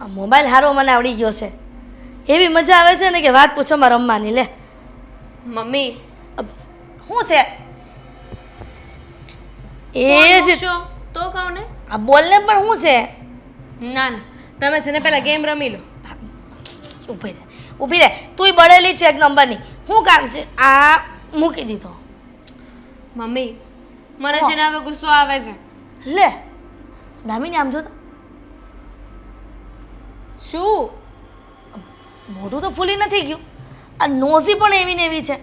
આ મોબાઈલ હારો મને આવડી ગયો છે. એવી મજા આવે છે ને કે વાત પૂછો મારા રમવાની લે. મમ્મી. શું છે? એ જ તો કહું ને. આ બોલને પણ શું છે? ના ના. તમે છે ને પહેલા ગેમ રમી લો. ઊભી રહે ઊભી રહે તુંય બળેલી છે એક નંબરની. શું કામ છે? આ મૂકી દીધો. મમ્મી મને છે ને હવે ગુસ્સો આવે છે. લે. દામિની આમ જો તો. શું? મોઢું તો ફૂલી નથી ગયું. આ નોઝી પણ એવી ને એવી છે.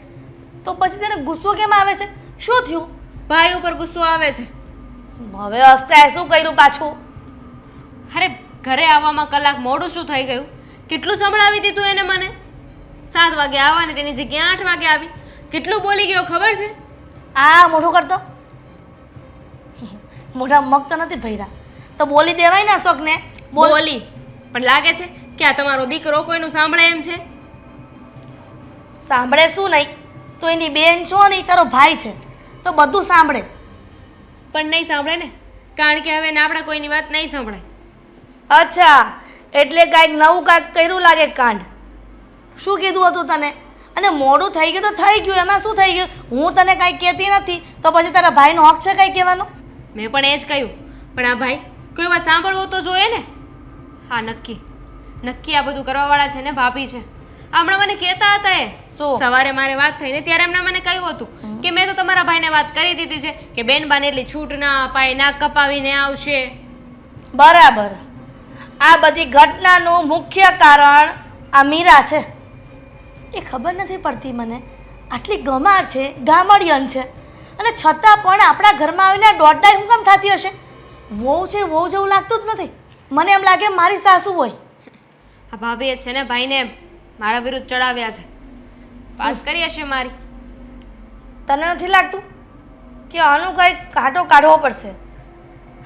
તો પછી તેને ગુસ્સો કેમ આવે છે? શું થયું? ભાઈ ઉપર ગુસ્સો આવે છે. હવે અસ્તાએ શું કર્યું પાછું? અરે ઘરે આવવામાં કલાક મોડું શું થઈ ગયું? કેટલું સંભળાવી દીધું એને મને? સાત વાગે આવવાની તેની જગ્યાએ આઠ વાગે આવી. કેટલું બોલી ગયો ખબર છે? આ મોઢું કરતો. મોઢા મગ તો નથી ભર્યા. તો બોલી દેવાય ને અશોકને. બોલ. બોલી. પણ લાગે છે કે આ તમારો દીકરો કોઈનું સાંભળે એમ છે? સાંભળે શું નહીં? તો એની બેન છો ને તારો ભાઈ છે. તો બધું સાંભળે. પણ નહીં સાંભળે ને? કારણ કે હવે આપણે કોઈની વાત નહીં સંભળાય. અચ્છા એટલે કાંઈક નવું કાંઈક કર્યું લાગે કાંડ. શું કીધું હતું તને? અને મોડું થઈ ગયું તો થઈ ગયું એમાં શું થઈ ગયું? હું તને કાંઈ કહેતી નથી તો પછી તારા ભાઈનો હક છે કાંઈ કહેવાનો? મેં પણ એ જ કહ્યું. પણ આ ભાઈ કોઈ વાત સાંભળવો તો જોઈએ ને? હા નક્કી. નક્કી આ બધું કરવાવાળા છે ને ભાભી છે. હમણાં મને કહેતા હતા એ સવારે મારે વાત થઈ ને ત્યારે એમણે મને કહ્યું હતું કે મેં તો તમારા ભાઈને વાત કરી દીધી છે કે બેન બાને એટલી છૂટ ના અપાય નાક કપાવીને આવશે. બરાબર. આ બધી ઘટનાનું મુખ્ય કારણ આ મીરા છે. એ ખબર નથી પડતી મને. આટલી ગમાર છે ગામડિયન છે. અને છતાં પણ આપણા ઘરમાં આવીને દોઢ ડાય હું કેમ થતી હશે. વહુ છે વહુ જેવું લાગતું જ નથી. મને એમ લાગે મારી સાસુ હોય. આ ભાભીએ છે ને ભાઈને મારા વિરુદ્ધ ચડાવ્યા છે. વાત કરી હશે મારી. તને નથી લાગતું કે આનું કંઈક કાંટો કાઢવો પડશે?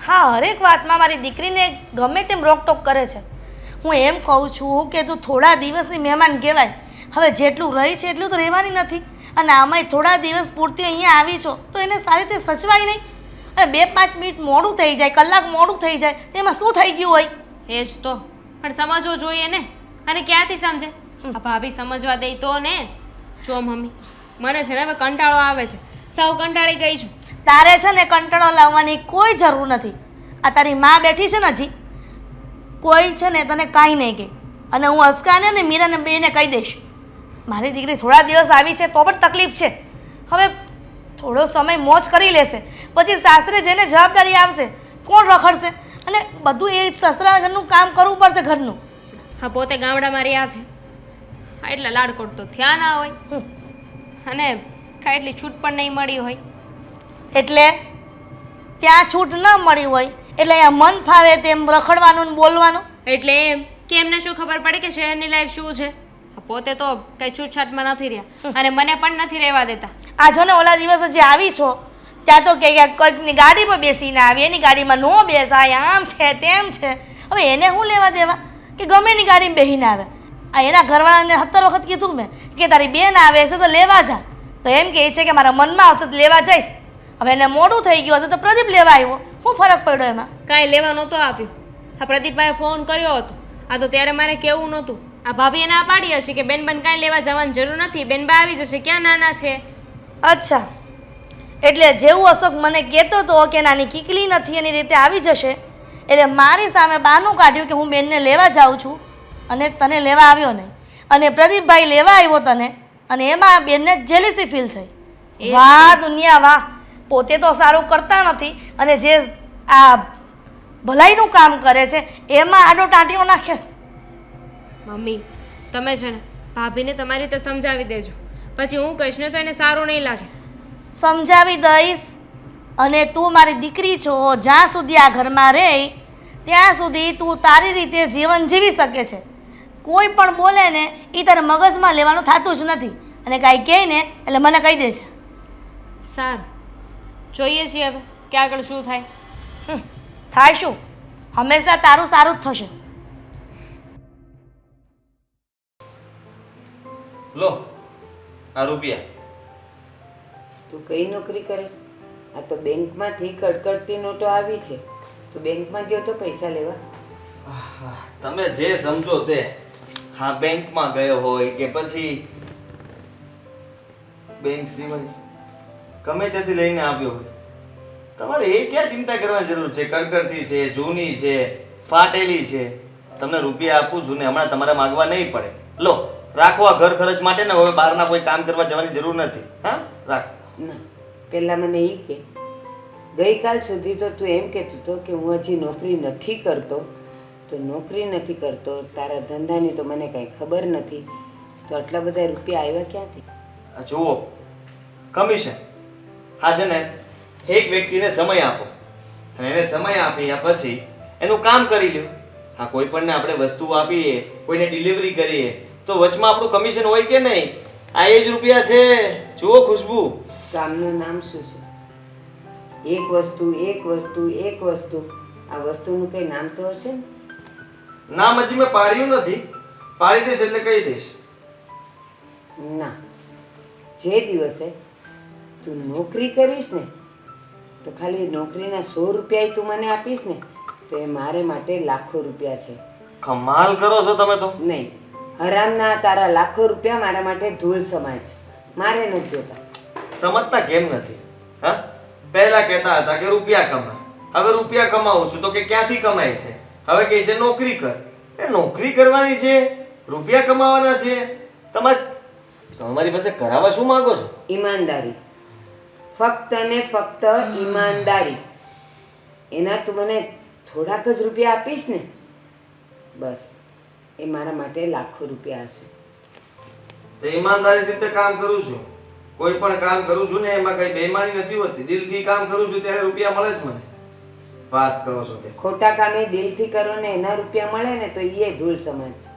હા હરેક વાતમાં મારી દીકરીને ગમે તેમ રોકટોક કરે છે. હું એમ કહું છું કે તું થોડા દિવસની મહેમાન કહેવાય. હવે જેટલું રહી છે એટલું તો રહેવાની નથી. અને આમાંય થોડા દિવસ પૂરતી અહીંયા આવી છો તો એને સારી રીતે સચવાય નહીં. અને બે પાંચ મિનિટ મોડું થઈ જાય કલાક મોડું થઈ જાય એમાં શું થઈ ગયું હોય? એ જ તો. પણ સમજવો જોઈએ ને. અને ક્યાંથી સમજે? આ ભાભી સમજવા દઈ તો ને. જો મમ્મી મને છે ને હવે કંટાળો આવે છે. સાવ કંટાળી ગઈ છું. તારે છે ને કંટાળો લાવવાની કોઈ જરૂર નથી. આ તારી માં બેઠી છે ને હજી. કોઈ છે ને તને કાંઈ નહીં કહે. અને હું અસ્કાને ને મીરાને બેને કહી દઈશ. મારી દીકરી થોડા દિવસ આવી છે તો પણ તકલીફ છે. હવે થોડો સમય મોજ કરી લેશે. પછી સાસરે જઈને જવાબદારી આવશે કોણ રખડશે? અને બધું એ સસરા ઘરનું કામ કરવું પડશે ઘરનું. હા પોતે ગામડામાં રહ્યા છે. હા એટલે લાડકોટ તો થયા ના હોય. અને કાંઈ એટલી છૂટ પણ નહીં મળી હોય. એટલે ત્યાં છૂટ ન મળી હોય. એટલે અહીંયા મન ફાવે તેમ રખડવાનું ને બોલવાનું. એટલે એમ. કે એમને શું ખબર પડે કે શહેરની લાઈફ શું છે? પોતે તો કઈ છૂટછાટમાં નથી રહ્યા. અને મને પણ નથી રહેવા દેતા. આ જો ને ઓલા દિવસે જે આવી છો ત્યાં તો કે કોઈકની ગાડીમાં બેસીને આવી એની ગાડીમાં નો બેસાય આમ છે તેમ છે. હવે એને શું લેવા દેવા? કે ગમે એની ગાડીમાં બેસીને આવે? આ એના ઘરવાળાને સત્તર વખત કીધું મેં કે તારી બેન આવે છે તો લેવા જા. તો એમ કહે છે કે મારા મનમાં આવશે તો લેવા જઈશ. હવે એને મોડું થઈ ગયું હશે તો પ્રદીપ લેવા આવ્યો. શું ફરક પડ્યો એમાં? કાંઈ લેવા નહોતો આપ્યો. હા પ્રદીપભાઈ ફોન કર્યો હતો. આ તો ત્યારે મારે કેવું નહોતું. આ ભાભીએ ના પાડી હશે કે બેન બન કાંઈ લેવા જવાની જરૂર નથી. બેનબા આવી જશે. ક્યાં નાના છે? અચ્છા. એટલે જેવું અશોક મને કહેતો હતો કે નાની કીકલી નથી એની રીતે આવી જશે. એટલે મારી સામે બહાનું કાઢ્યું કે હું બેનને લેવા જાઉં છું અને તને લેવા આવ્યો નહીં. અને પ્રદીપભાઈ લેવા આવ્યો તને અને એમાં બેનને જેલીસી ફીલ થઈ. વાહ દુનિયા વાહ. પોતે તો સારું કરતા નથી અને જે આ ભલાઈનું કામ કરે છે એમાં આડો ટાંટીઓ નાખે છે. મમ્મી તમે છે ને ભાભીને તમારી રીતે સમજાવી દેજો. પછી હું કહીશ ને તો એને સારું નહીં લાગે. સમજાવી દઈશ. અને તું મારી દીકરી છો જ્યાં સુધી આ ઘરમાં રહે ત્યાં સુધી તું તારી રીતે જીવન જીવી શકે છે. કોઈ પણ બોલે ને એ તારે મગજમાં લેવાનું થતું જ નથી. અને કાંઈ કહે ને એટલે મને કહી દે છે. સારું. જોઈએ છીએ હવે કે આગળ શું થાય. થાય શું? હંમેશા તારું સારું જ થશે. લો આ રૂપિયા. તું કઈ નોકરી કરે છે? આ તો બેંકમાંથી કડકડતી નોટો આવી છે. તો બેંકમાં ગયો તો પૈસા લેવા. તમે જે સમજો તે. હા બેંકમાં ગયો હોય કે પછી બેંક સિવાય. ગમે ત્યાંથી લઈને આવ્યો હોય. તમારે એ ક્યાં ચિંતા કરવાની જરૂર છે? કડકડતી છે જૂની છે ફાટેલી છે. તમને રૂપિયા આપું છું ને હમણાં તમારે માગવા નહીં પડે. લો. રાખો આ ઘર ખર્ચ માટે ને હવે બહારના કોઈ કામ કરવા જવાની જરૂર નથી. હા? રાખ. ના પહેલાં મને એ કે ગઈકાલ સુધી તો તું એમ કહેતો હતો કે હું હજી નોકરી નથી કરતો. તો નોકરી નથી કરતો તારા ધંધાની તો મને કાંઈ ખબર નથી. તો આટલા બધા રૂપિયા આવ્યા ક્યાંથી? જુઓ કમિશન. હા છે ને એક વ્યક્તિને સમય આપો. અને એને સમય આપ્યા પછી એનું કામ કરી લ્યો. હા કોઈ પણને આપણે વસ્તુ આપીએ કોઈને ડિલિવરી કરીએ તો વચમાં આપણું કમિશન હોય કે નહીં? આ એ જ રૂપિયા છે. જુઓ ખુશ્બુ. કામનું નામ શું છે? એક વસ્તુ એક વસ્તુ એક વસ્તુ. આ વસ્તુનું કંઈ નામ તો હશે ને? નામ હજી મેં પાડ્યું નથી. પાડી દઈશ એટલે કહી દઈશ. ના. જે દિવસે તું નોકરી કરીશ ને તો ખાલી નોકરીના સો રૂપિયા તું મને આપીશ ને તો એ મારે માટે લાખો રૂપિયા છે. કમાલ કરો છો તમે તો. નહીં. હરામના તારા લાખો રૂપિયા મારા માટે ધૂળ સમાજ છે. મારે નથી જોતા. સમજતા કેમ નથી? હા? પહેલા કહેતા હતા કે રૂપિયા કમાય. હવે રૂપિયા કમાવું છું તો કે ક્યાંથી કમાય છે? હવે કહે છે નોકરી કર. એ નોકરી કરવાની છે? રૂપિયા કમાવાના છે? તમારે તમારી પાસે કરાવવા શું માંગો છો? ઈમાનદારી. ફક્ત ને ફક્ત ઈમાનદારી. એના તું મને થોડાક જ રૂપિયા આપીશ ને? બસ. એ મારા માટે લાખો રૂપિયા હશે. તો ઈમાનદારી રીતે કામ કરું છું. કોઈ પણ કામ કરું છું ને એમાં કઈ બેઈમાની નથી હોતી. દિલથી કામ કરું છું ત્યારે રૂપિયા મળે જ મને. વાત કરો છો તે ખોટા કામે દિલથી કરો ને એના રૂપિયા મળે ને તો એ ધૂળ સમાજ છે.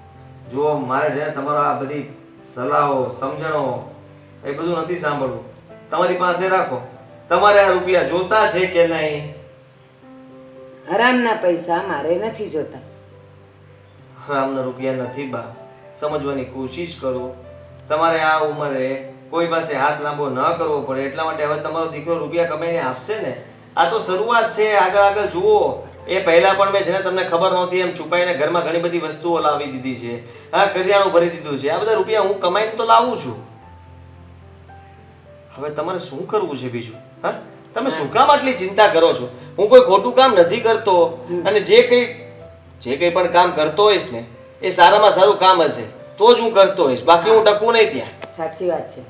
જુઓ મારે છે તમારો આ બધી સલાહો સમજણો એ બધું નથી સાંભળવું. તમારી પાસે રાખો. તમારે આ રૂપિયા જોતા છે કે નહીં? હરામના પૈસા મારે નથી જોતા. હરામના રૂપિયા નથી બા. સમજવાની કોશિશ કરો. તમારે આ ઉંમરે કોઈ પાસે હાથ લાંબો ન કરવો પડે એટલા માટે હવે તમારો દીકરો રૂપિયા કમાઈને આપશે ને? આ તો શરૂઆત છે આગળ આગળ જુઓ. એ પહેલા પણ મેં છે ને તમને ખબર નહોતી એમ છુપાઈને ઘરમાં ઘણી બધી વસ્તુઓ લાવી દીધી છે. હા કરિયાણું ભરી દીધું છે. આ બધા રૂપિયા હું કમાઈને તો લાવું છું. હવે તમારે શું કરવું છે બીજું? હા? તમે શું કામ આટલી ચિંતા કરો છો? હું કોઈ ખોટું કામ નથી કરતો. અને જે કંઈ જે કંઈ પણ કામ કરતો હોઈશ ને એ સારામાં સારું કામ હશે. તો જ હું કરતો હોઈશ. બાકી હું ટકું નહીં ત્યાં. સાચી વાત છે.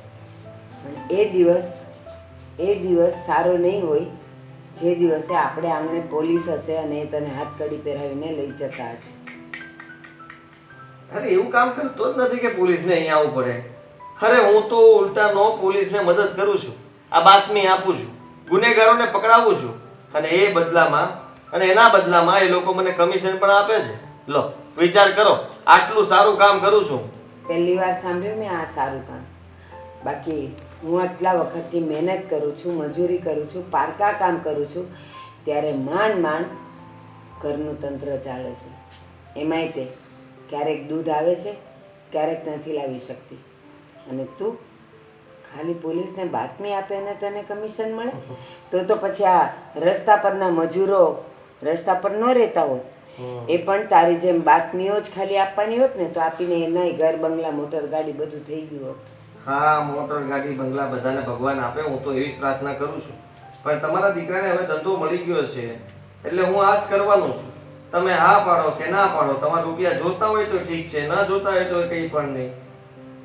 પણ એ દિવસ એ દિવસ સારો નહીં હોય જે દિવસે આપણે આમને પોલીસ હશે અને એ તને હાથ કડી પહેરાવીને લઈ જતા હશે. અરે એવું કામ કરતો જ નથી કે પોલીસને અહીંયા આવવું પડે. અરે હું તો ઉલટા નો પોલીસને મદદ કરું છું. આ બાતમી આપું છું. ગુનેગારોને પકડાવું છું. અને એ બદલામાં અને એના બદલામાં એ લોકો મને કમિશન પણ આપે છે. લો, વિચાર કરો, આટલું સારું કામ કરું છું. પહેલી વાર સાંભળ્યું મેં આ સારું કામ. બાકી હું આટલા વખતથી મહેનત કરું છું, મજૂરી કરું છું, પારકા કામ કરું છું, ત્યારે માંડ માંડ ઘરનું તંત્ર ચાલે છે. એમાંય તે ક્યારેક દૂધ આવે છે, ક્યારેક નથી લાવી શકતી. અને તું ખાલી પોલીસને બાતમી આપે અને તને કમિશન મળે, તો તો પછી આ રસ્તા પરના મજૂરો રસ્તા પર ન રહેતા હોત. એ પણ તારી જેમ બાતમીઓ જ ખાલી આપવાની હોત ને તો આપીને એનાય ઘર બંગલા મોટર ગાડી બધું થઈ ગયું હોત. હા મોટર ગાડી બંગલા બધાને ભગવાન આપે હું તો એવી પ્રાર્થના કરું છું. પણ તમારા દીકરાને હવે ધંધો મળી ગયો છે એટલે હું આ જ કરવાનું છું. તમે હા પાડો કે ના પાડો તમારા રૂપિયા જોતા હોય તો ઠીક છે ન જોતા હોય તો કંઈ પણ નહીં.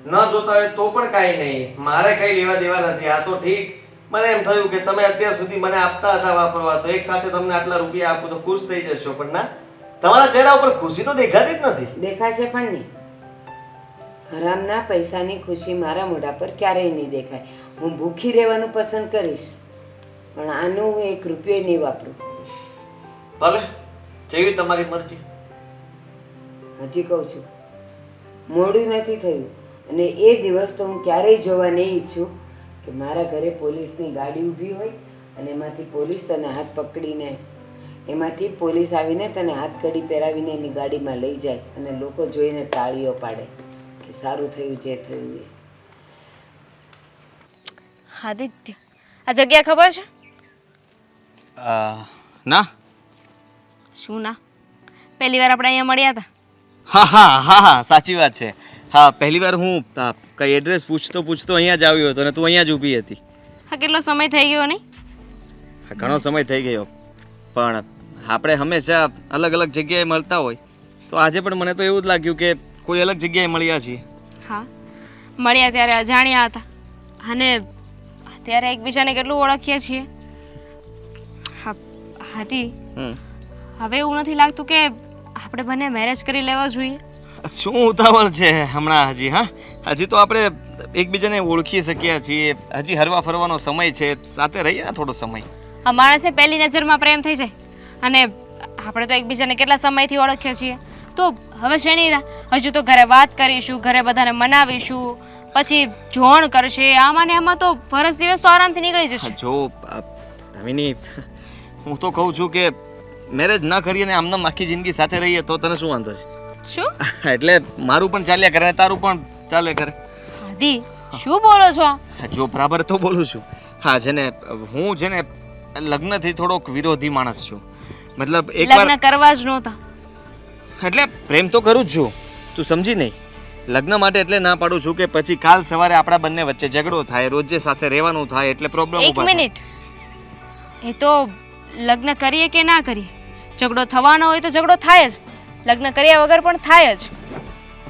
ન જોતા હોય તો પણ કાંઈ નહીં. મારે કંઈ લેવા દેવા નથી આ તો ઠીક. મને એમ થયું કે તમે અત્યાર સુધી મને આપતા હતા વાપરવા તો એક સાથે તમને આટલા રૂપિયા આપું તો ખુશ થઈ જશો. પણ ના તમારા ચહેરા ઉપર ખુશી તો દેખાતી જ નથી. દેખાશે પણ નહીં. હરામના પૈસાની ખુશી મારા મોઢા પર ક્યારેય નહીં દેખાય. હું ભૂખી રહેવાનું પસંદ કરીશ પણ આનું હું એક રૂપિયો નહીં વાપરું. ભલે જેવી તમારી મરજી. હજી કહું છું મોડું નથી થયું અને એ દિવસ તો હું ક્યારેય જોવા નહીં ઈચ્છું. કે મારા ઘરે પોલીસની ગાડી ઊભી હોય અને એમાંથી પોલીસ તને હાથ પકડીને એમાંથી પોલીસ આવીને તને હાથ કડી પહેરાવીને એની ગાડીમાં લઈ જાય અને લોકો જોઈને તાળીઓ પાડે કે સારું થયું જે થયું એ. આદિત્ય આ જગ્યા ખબર છે? ના. શું ના? પહેલી વાર આપણે અહીંયા મળ્યા હતા. હા હા હા હા સાચી વાત છે. હા પહેલી વાર હું કઈ એડ્રેસ પૂછતો પૂછતો અહીંયા જ આવ્યો હતો ને તું અહીંયા જ ઊભી હતી. હા કેટલો સમય થઈ ગયો નહીં હા, ઘણો સમય થઈ ગયો. પણ આપણે હંમેશા અલગ અલગ જગ્યાએ મળતા હોય. તો આજે પણ મને તો એવું જ લાગ્યું કે કોઈ અલગ જગ્યાએ મળ્યા છીએ. હા મળ્યા ત્યારે અજાણ્યા હતા. અને અત્યારે એકબીજાને કેટલું ઓળખીએ છીએ. હા હતી. હવે એવું નથી લાગતું કે આપણે બંને મેરેજ કરી લેવા જોઈએ. શું ઉતાવળ છે હમણાં હજી હા? હજી તો આપણે એકબીજાને ઓળખી શક્યા છીએ. હજી હરવા ફરવાનો સમય છે. સાથે રહીએ ને થોડો સમય. આ માણસે પહેલી નજરમાં પ્રેમ થઈ જાય. અને આપણે તો એકબીજાને કેટલા સમયથી ઓળખીએ છીએ. તો હવે શેની રાહ? હજુ તો ઘરે વાત કરીશું ઘરે બધાને મનાવીશું. પછી જોણ કરશે. આમાં ને આમાં તો વરસ દિવસ તો આરામથી નીકળી જશે. જો ધમીની હું તો કહું છું કે મેરેજ ના કરીએ ને આમને આખી જિંદગી સાથે રહીએ તો તને શું વાંધો છે? શું? એટલે મારું પણ ચાલ્યા કરે તારું પણ ચાલે કરે. આદિ શું બોલો છો? જો બરાબર તો બોલું છું. હા છે ને હું છે ને લગ્નથી થોડોક વિરોધી માણસ છું. મતલબ એકવાર લગ્ન કરવા જ નહોતા. એટલે પ્રેમ તો કરું જ છું. તું સમજી નહીં. લગ્ન માટે એટલે ના પાડું છું કે પછી કાલ સવારે આપણા બંને વચ્ચે ઝઘડો થાય રોજે સાથે રહેવાનું થાય એટલે પ્રોબ્લેમ એક મિનિટ. એ તો લગ્ન કરીએ કે ના કરીએ? ઝઘડો થવાનો હોય તો ઝઘડો થાય જ. લગ્ન કર્યા વગર પણ થાય જ.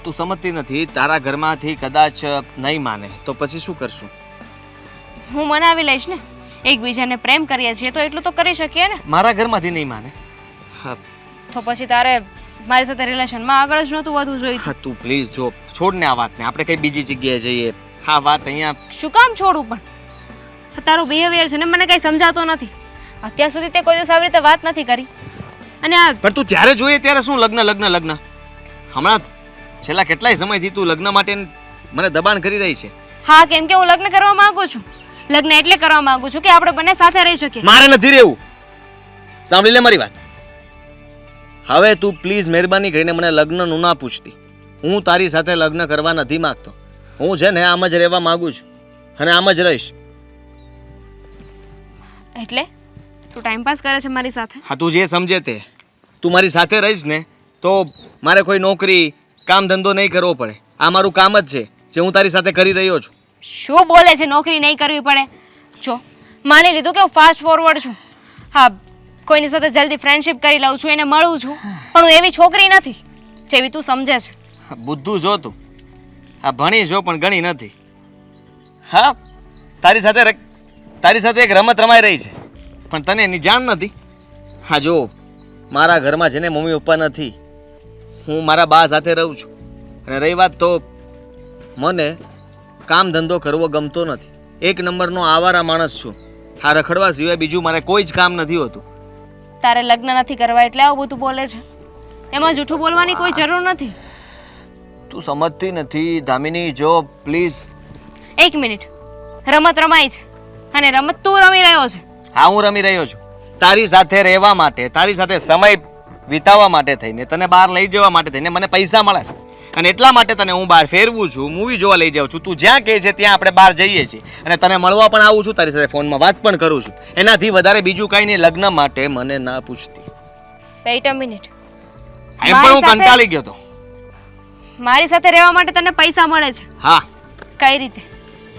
તું સમજતી નથી તારા ઘરમાંથી કદાચ નહીં માને તો પછી શું કરશું? હું મનાવી લઈશ ને. એકબીજાને પ્રેમ કરીએ છીએ તો એટલું તો કરી શકીએ ને. મારા ઘરમાંથી નહીં માને. તો પછી તારે મારી સાથે રિલેશનમાં આગળ જ નહોતું વધવું જોઈએ તું પ્લીઝ જો છોડ ને આ વાતને. આપણે કઈ બીજી જગ્યાએ જઈએ. હા વાત અહીંયા શું કામ છોડું પણ? તારું બિહેવિયર છે ને મને કંઈ સમજાતો નથી. અત્યાર સુધી તે કોઈ દિવસ આવી રીતે વાત નથી કરી. અને આ પણ તું જ્યારે જોઈએ ત્યારે શું લગ્ન લગ્ન લગ્ન? હમણાં છેલ્લા કેટલાય સમયથી તું લગ્ન માટે મને દબાણ કરી રહી છે. હા કેમ કે હું લગ્ન કરવા માંગુ છું. લગ્ન એટલે કરવા માંગુ છું કે આપણે બંને સાથે રહી શકીએ. મારે નથી રહેવું. સાંભળી લે મારી વાત. હવે તું પ્લીઝ મહેરબાની કરીને મને લગ્નનું ના પૂછતી. હું તારી સાથે લગ્ન કરવા નથી માંગતો. હું છે ને આમ જ રહેવા માંગુ છું અને આમ જ રહીશ. એટલે? તું ટાઈમ પાસ કરે છે મારી સાથે? હા તું જે સમજે તે. તું મારી સાથે રહીશ ને તો મારે કોઈ નોકરી કામ ધંધો નહીં કરવો પડે. આ મારું કામ જ છે જે હું તારી સાથે કરી રહ્યો છું. શું બોલે છે નોકરી નહીં કરવી પડે? જો માની લીધું કે હું ફાસ્ટ ફોરવર્ડ છું. હા કોઈની સાથે જલ્દી ફ્રેન્ડશિપ કરી લઉં છું એને મળું છું પણ હું એવી છોકરી નથી જેવી તું સમજે છે. બુદ્ધું જો તું. હા ભણી જો પણ ગણી નથી. હા તારી સાથે તારી સાથે એક રમત રમાઈ રહી છે. પણ તને એની જાણ નથી? હા જો મારા ઘરમાં જેને મમ્મી પપ્પા નથી હું મારા બા સાથે રહું છું. અને રહી વાત તો મને કામ ધંધો કરવો ગમતો નથી. એક નંબરનો આવારા માણસ છું. આ રખડવા સિવાય બીજું મારે કોઈ જ કામ નથી હોતું. તારે લગ્ન નથી કરવા એટલે આવું બધું બોલે છે? એમાં જૂઠું બોલવાની કોઈ જરૂર નથી? તું સમજતી નથી દામિની જો પ્લીઝ. એક મિનિટ. રમત રમાય છે. અને રમત તું રમી રહ્યો છે. હા હું રમી રહ્યો છું. તારી સાથે રહેવા માટે તારી સાથે સમય વિતાવવા માટે થઈને તને બહાર લઈ જવા માટે થઈને મને પૈસા મળે છે. અને એટલા માટે તને હું બહાર ફેરવું છું મૂવી જોવા લઈ જાઉં છું. તું જ્યાં કહે છે ત્યાં આપણે બહાર જઈએ છીએ. અને તને મળવા પણ આવું છું તારી સાથે ફોનમાં વાત પણ કરું છું. એનાથી વધારે બીજું કાંઈ નહીં લગ્ન માટે મને ના પૂછતી. વેઇટ અ મિનિટ એમ પણ હું કંટાળી ગયો તો. મારી સાથે રહેવા માટે તને પૈસા મળે છે? હા. કઈ રીતે?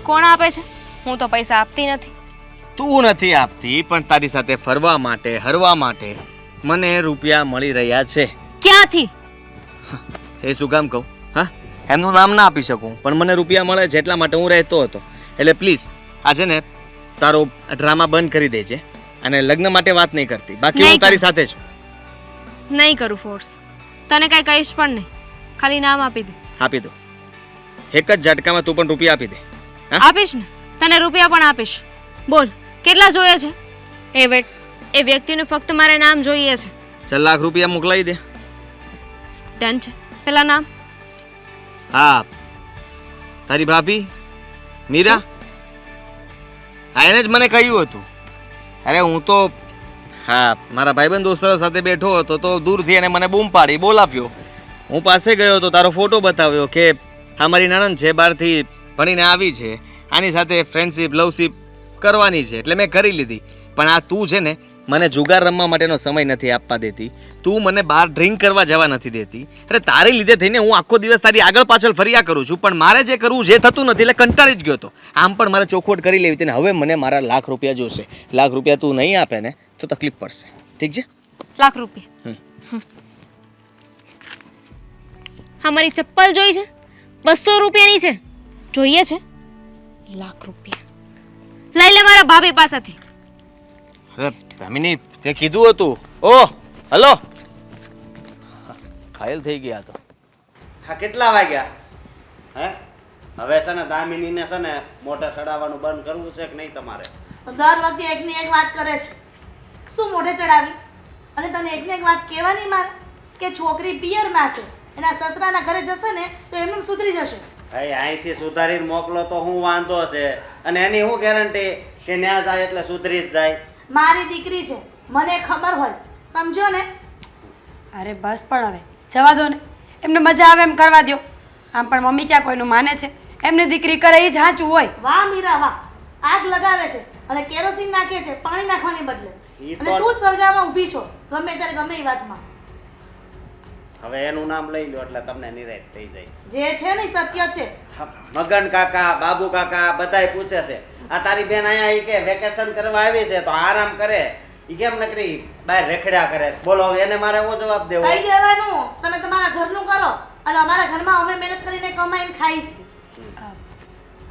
કોણ આપે છે? હું તો પૈસા આપતી નથી. તું નથી આપતી પણ તારી સાથે ફરવા માટે હરવા માટે મને રૂપિયા મળી રહ્યા છે. ક્યાંથી? એ શું કામ કહું? હા? એમનું નામ ના આપી શકું પણ મને રૂપિયા મળે છે એટલા માટે હું રહેતો હતો. એટલે પ્લીઝ આ છે ને તારો ડ્રામા બંધ કરી દેજે અને લગ્ન માટે વાત નહીં કરતી. બાકી હું તારી સાથે છું. નહીં કરું ફોર્સ તને કાંઈ કહીશ પણ નહીં. ખાલી નામ આપી દે. આપી દો. એક જ ઝટકામાં તું પણ રૂપિયા આપી દે. આપીશ ને? તને રૂપિયા પણ આપીશ. બોલ. કેટલા જોઈએ છે? એ વેટ એ વ્યક્તિનું ફક્ત મારે નામ જોઈએ છે. છ લાખ રૂપિયા મોકલાવી દે. ડન છે. પેલા નામ? હા. તારી ભાભી? મીરા? હા એને જ મને કહ્યું હતું. અરે હું તો હા મારા ભાઈબંધ દોસ્તરો સાથે બેઠો હતો તો દૂરથી એને મને બૂમ પાડી બોલાવ્યો. હું પાસે ગયો તો તારો ફોટો બતાવ્યો કે આ મારી નણંદ છે બહારથી ભણીને આવી છે. આની સાથે ફ્રેન્ડશીપ લવશીપ કરવાની છે એટલે મેં કરી લીધી. પણ આ તું છે ને મને જુગાર રમવા માટેનો સમય નથી આપવા દેતી. તું મને બહાર ડ્રિંક કરવા જવા નથી દેતી. અરે તારી લીધે થઈને હું આખો દિવસ તારી આગળ પાછળ ફર્યા કરું છું પણ મારે જે કરવું જે થતું નથી એટલે કંટાળી જ ગયો હતો આમ પણ મારે ચોખવટ કરી લેવી હતી હવે મને મારા લાખ રૂપિયા જોશે. લાખ રૂપિયા તું નહીં આપે ને તો તકલીફ પડશે. ઠીક છે? લાખ રૂપિયા. હા મારી ચપ્પલ જોઈ છે? બસો રૂપિયાની છે. જોઈએ છે? લાખ રૂપિયા. લઈ લે મારા ભાભી પાસેથી. અરે દામિની તે કીધું હતું. ઓ હલો. ફાઇલ થઈ ગયા તો. હા કેટલા વાગ્યા? હે? હવે છે ને દામિનીને છે ને મોઢે ચડાવવાનું બંધ કરવું છે કે નહીં તમારે? તો દર વખતે એકની એક વાત કરે છે. શું મોઢે ચડાવી? અને તને એકને એક વાત કહેવાની મારે? કે છોકરી પિયરમાં છે એના સસરાના ઘરે જશે ને તો એમનું સુધરી જશે. ભાઈ અહીંથી સુધારીને મોકલો તો હું વાંધો છે. અને એની શું ગેરંટી કે ન્યા જાય એટલે સુધરી જ જાય. મારી દીકરી છે. મને ખબર હોય. સમજો ને? અરે બસ પણ હવે. જવા દો ને. એમને મજા આવે એમ કરવા દો આમ પણ મમ્મી ક્યાં કોઈનું માને છે? એમની દીકરી કરે એ જ સાચું હોય. વાહ મીરા વાહ. આગ લગાવે છે અને કેરોસીન નાખે છે પાણી નાખવાની બદલે. અને તું સળગામાં ઊભી છો. ગમે ત્યારે ગમે એ વાતમાં. હવે એનું નામ લઈ લો એટલે તમને નિરાશ થઈ જાય. જે છે ને સત્ય છે. મગન કાકા બાબુ કાકા બધાય પૂછે છે. આ તારી બેન અહીંયા ઈ કે વેકેશન કરવા આવી છે તો આરામ કરે. ઈ કેમ નકરી બહાર રેખડ્યા કરે? બોલો એને મારે હું જવાબ દેવો? કઈ દેવાનું? તમે તમારા ઘરનું કરો. અને અમારા ઘરમાં અમે મહેનત કરીને કમાઈને ખાઈશું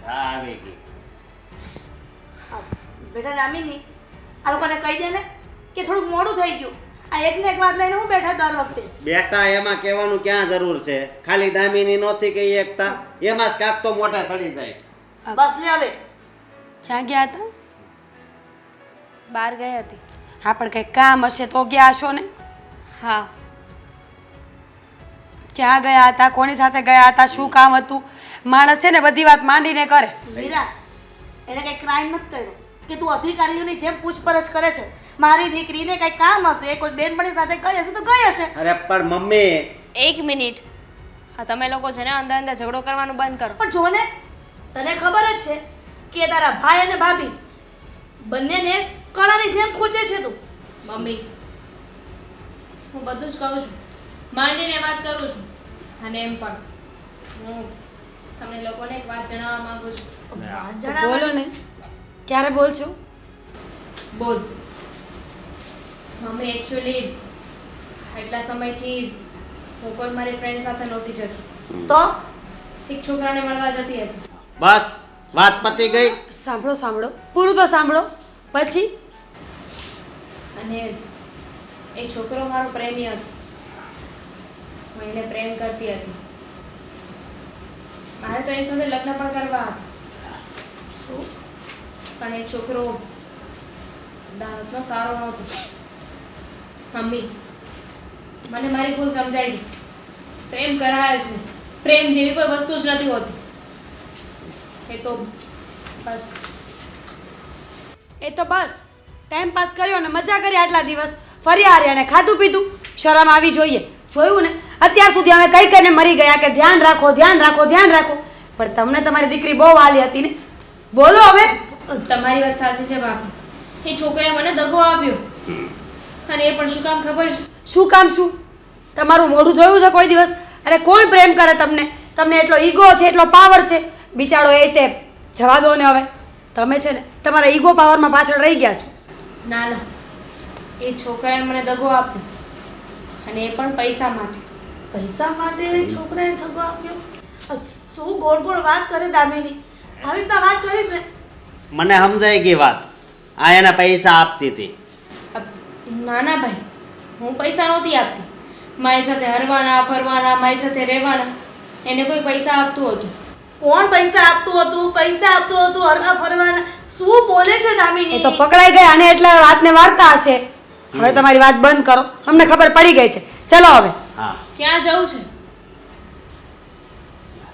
હા આવી ગઈ. બેટા દામિની આ લોકોને કહી દે ને કે થોડુંક મોડું થઈ ગયું. આ એકને એક વાત લઈને હું બેઠા દર વખતે. બેટા એમાં કહેવાનું ક્યાં જરૂર છે? ખાલી દામિની નહોતી કે એકતા? એમાં જ કાક તો મોટા સડી જાય. બસ લે હવે. ક્યાં ગયા હતા? બહાર ગઈ હતી. હા પણ કંઈક કામ હશે તો ગયા હશો ને? હા. ક્યાં ગયા હતા? કોની સાથે ગયા હતા? શું કામ હતું? માણસ છે ને બધી વાત માંડીને કરે. મીરા એને કઈ ક્રાઇમ નથી કર્યો. કે તું અધિકારીઓની જેમ પૂછપરછ કરે છે. મારી દીકરીને કઈ કામ હશે કોઈ બેનપણી સાથે ગઈ હશે તો ગઈ હશે. અરે પણ મમ્મી. એક મિનિટ. હા તમે લોકો છે ને અંદર અંદર ઝઘડો કરવાનું બંધ કરો. પણ જો ને તને ખબર જ છે કે તારા ભાઈ અને ભાભી બંનેને કણાની જેમ ખૂંચે છે તું. મમ્મી હું બધું જ કહું છું. માંડીને વાત કરું છું. અને એમ પણ હું તમને લોકોને એક વાત જણાવવા માંગુ છું. વાત જણાવો. બોલો ને. ક્યારે બોલશો? બોલ. મમ્મી એકચ્યુઅલી એટલા સમયથી હું કોઈ મારી ફ્રેન્ડ સાથે નહોતી જતી. તો? એક છોકરાને મળવા જતી હતી. બસ વાત પતી ગઈ. સાંભળો સાંભળો. પૂરું તો સાંભળો. પછી? અને એ છોકરો મારો પ્રેમી હતો. હું એને પ્રેમ કરતી હતી. મારે તો એની સાથે લગ્ન પણ કરવા શું? પણ એ છોકરો દાનતનો સારો નહોતો. મમ્મી મને મારી ભૂલ સમજાઈ. ગઈ પ્રેમ કરાય જ નહીં પ્રેમ જેવી કોઈ વસ્તુ જ નથી હોતી. એ તો બસ. એ તો બસ. ટાઈમ પાસ કર્યો ને મજા કરી આટલા દિવસ. ફરી હાર્યા ને ખાધું પીધું. શરમ આવી જોઈએ. જોયું ને? અત્યાર સુધી અમે કઈ કઈને મરી ગયા કે ધ્યાન રાખો ધ્યાન રાખો ધ્યાન રાખો. પણ તમને તમારી દીકરી બહુ વાલી હતી ને? બોલો હવે. તમારી વાત સાચી છે બાપુ. એ છોકરાએ મને દગો આપ્યો. અને એ પણ શું કામ ખબર છે? શું કામ શું? તમારું મોઢું જોયું છે કોઈ દિવસ? અરે કોણ પ્રેમ કરે તમને? તમને એટલો ઈગો છે એટલો પાવર છે? બિચારો એ તે જવા દો ને હવે. તમે છે ને તમારા ઈગો પાવરમાં પાછળ રહી ગયા છો. ના ના. એ છોકરાએ મને દગો આપ્યો. અને એ પણ પૈસા માટે. પૈસા માટે છોકરાએ દગો આપ્યો? શું ગોળ ગોળ વાત કરે દામિની? આવી વાત કરીશ ને? મને સમજાય ગઈ વાત. આ એના પૈસા આપતી હતી. ના ના ભાઈ હું પૈસા નહોતી આપતી. મારી સાથે હરવાના ફરવાના મારી સાથે રહેવાના એને કોઈ પૈસા આપતું હતું. કોણ પૈસા આપતું હતું? પૈસા આપતું હતું હરવા ફરવાના. શું બોલે છે દામિની? એ તો પકડાઈ ગયા અને એટલે વાતને વાર્તા હશે. હવે તમારી વાત બંધ કરો. અમને ખબર પડી ગઈ છે. ચલો હવે. ક્યાં જવું છે?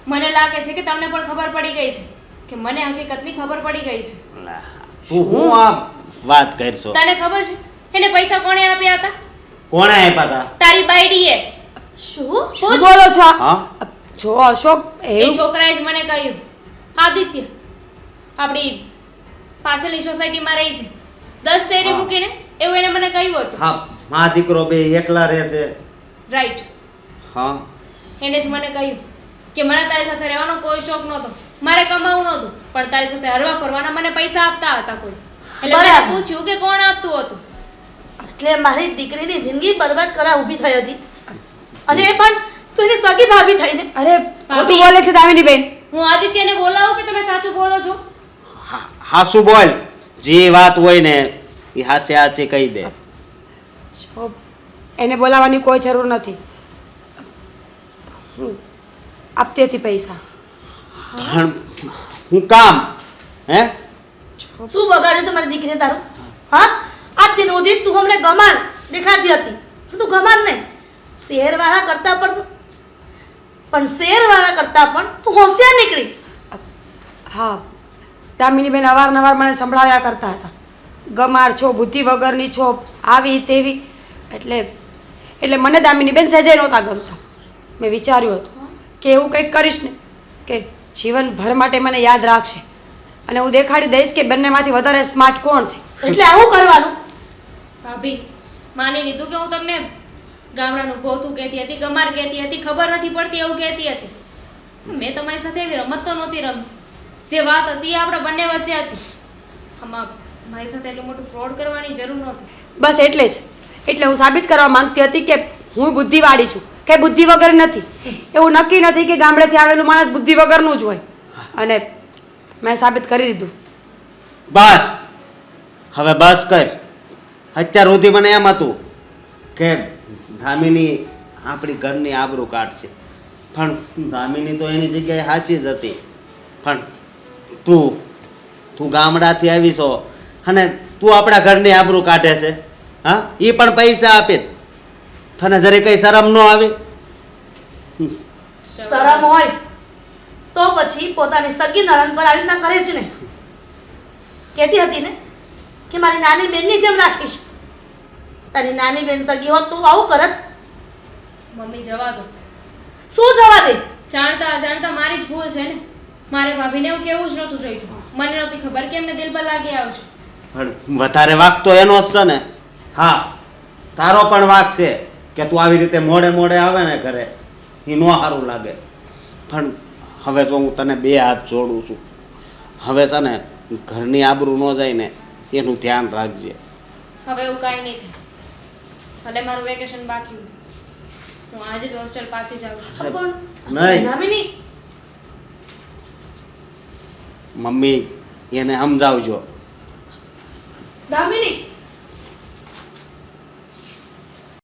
મને લાગે છે કે તમને પણ ખબર પડી ગઈ છે. કે મને હકીકતની ખબર પડી ગઈ છે. હું આ વાત કરશો? તને ખબર છે? એને પૈસા કોણે આપ્યા હતા? કોણે આપ્યા હતા? તારી બાઈડીએ શું? શું બોલો છો? હા? જો અશોક એ છોકરાએ જ મને કહ્યું. આદિત્ય આપણી પાછળની સોસાયટીમાં રહી છે. દસ શેરી મૂકીને એવું એને મને કહ્યું હતું. હા મા દીકરો બે એકલા રહેશે રાઈટ હા. એને જ મને કહ્યું કે મને તારી સાથે રહેવાનો કોઈ શોખ નહોતો. મારે કમાવું નહોતું. પણ તારી સાથે હરવા ફરવાના મને પૈસા આપતા હતા કોઈ. એટલે મેં પૂછ્યું કે કોણ આપતું હતું? એટલે મારી દીકરીની જિંદગી બરબાદ કરા ઊભી થઈ હતી. અને એ પણ તું એની સગી ભાભી થઈને. અરે ખોટું બોલે છે દામિની બેન હું આદિત્યને બોલાવું કે તમે સાચું બોલો છો? હા હાસુ બોલ? જે વાત હોય ને એ હાસે હાસે કહી દે. એને બોલાવવાની કોઈ જરૂર નથી. આપતી હતી પૈસા. હું કામ હે? શું બગાડ્યું તમારી મારી દીકરીને તારું? હા? આજ દિન સુધી તું અમને ગમાન દેખાતી હતી. પણ તું ગમાન નહીં. શેરવાળા કરતા પણ પણ શેરવાળા કરતા પણ તું હોશિયાર નીકળી. હા દામિની બેન અવારનવાર મને સંભળાવ્યા કરતા હતા. ગમાર છો બુદ્ધિ વગરની છો આવી તેવી. એટલે એટલે મને દામિનીબેન સહેજે નહોતા ગમતા. મેં વિચાર્યું હતું કે એવું કંઈક કરીશ ને કે જીવનભર માટે મને યાદ રાખશે. અને હું દેખાડી દઈશ કે બંનેમાંથી વધારે સ્માર્ટ કોણ છે. એટલે આવું કરવાનું. ભાભી માની લીધું કે હું તમને ગામડાનું ભોતું કહેતી હતી ગમાર કહેતી હતી ખબર નથી પડતી એવું કહેતી હતી. મેં તમારી સાથે એવી રમત તો નહોતી રમી. જે વાત હતી એ આપણે બંને વચ્ચે હતી. આમાં મારી સાથે એટલું મોટું ફ્રોડ કરવાની જરૂર નહોતી. બસ એટલે જ. એટલે હું સાબિત કરવા માંગતી હતી કે હું બુદ્ધિવાળી છું કે બુદ્ધિ વગર નથી. એવું નક્કી નથી કે ગામડેથી આવેલું માણસ બુદ્ધિ વગરનું જ હોય. અને મેં સાબિત કરી દીધું. બસ. હવે બસ કર. અત્યાર સુધી મને એમ હતું કે ધામીની આપણી ઘરની આબરૂ કાઢશે. પણ ધામીની તો એની જગ્યાએ હાસી જ હતી. પણ તું તું ગામડાથી આવી છો અને તું આપણા ઘરની આબરૂ કાઢે છે, હા? એ પણ પૈસા આપે તને જરી કઈ શરમ ન આવે? શરમ હોય તો પછી પોતાની સગી નણંદ પર આવી રીતના કરે છે ને કહેતી હતી ને કે મારી નાની બેનની જેમ રાખીશ. તારી નાની બેન સગી હોત તું આવું કરત. મમ્મી જવા દો. શું જવા દે? જાણતા અજાણતા મારી જ ભૂલ છે ને. મારે ભાભીને એવું કેવું જ નહોતું જોઈતું. મને નહોતી ખબર કે એમને દિલ પર લાગી આવશે. પણ વધારે વાક તો એનો જ છે ને. હા તારો પણ વાક છે કે તું આવી રીતે મોડે મોડે આવે ને ઘરે એ ન સારું લાગે. પણ હવે જો હું તને બે હાથ જોડું છું હવે છે ને ઘરની આબરૂ ન જાય ને એનું ધ્યાન રાખજે. હવે એવું કાંઈ નહીં ભલે મારું વેકેશન બાકી હું આજે જ હોસ્ટેલ પાસે જાઉં છું. પણ નહીં. નામિની મમ્મી એને સમજાવજો. દામિની